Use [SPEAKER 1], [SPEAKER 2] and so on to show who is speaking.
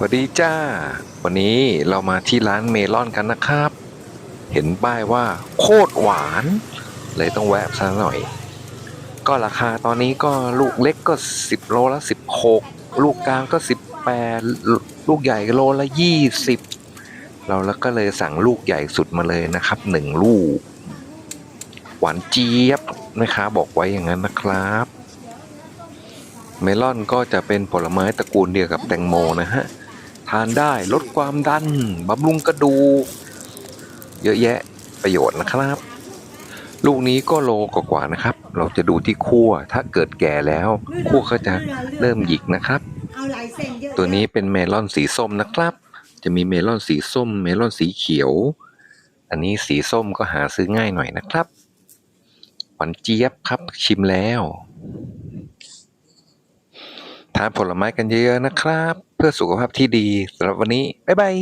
[SPEAKER 1] สวัสดีจ้า วันนี้เรามาที่ร้านเมลอนกันนะครับ เห็นป้ายว่าโคตรหวาน เลยต้องแวะซะหน่อย ก็ราคาตอนนี้ก็ลูกเล็กก็ 10 โลละ 16 ลูกกลางก็ 18 ลูกใหญ่โลละ 20 เราแล้วก็เลยสั่งลูกใหญ่สุดมาเลยนะครับ 1 ลูก หวานเจี๊ยบนะคะบอกไว้อย่างนั้นนะครับเมลอนก็จะเป็นผลไม้ตระกูลเดียวกับแตงโมนะฮะ ทานได้ลดความดันบำรุงกระดูกเยอะแยะประโยชน์นะครับ ลูกนี้ก็โลกว่าๆนะครับ เราจะดูที่คั่วถ้าเกิดแก่แล้วคั่วก็จะเริ่มหยิกนะครับ ตัวนี้เป็นเมลอนสีส้มนะครับ จะมีเมลอนสีส้ม เมลอนสีเขียว อันนี้สีส้มก็หาซื้อง่ายหน่อยนะครับหวานเจี๊ยบครับชิมแล้ว ทานผลไม้กันเยอะๆนะครับ เพื่อสุขภาพที่ดีสำหรับวันนี้ บ๊ายบาย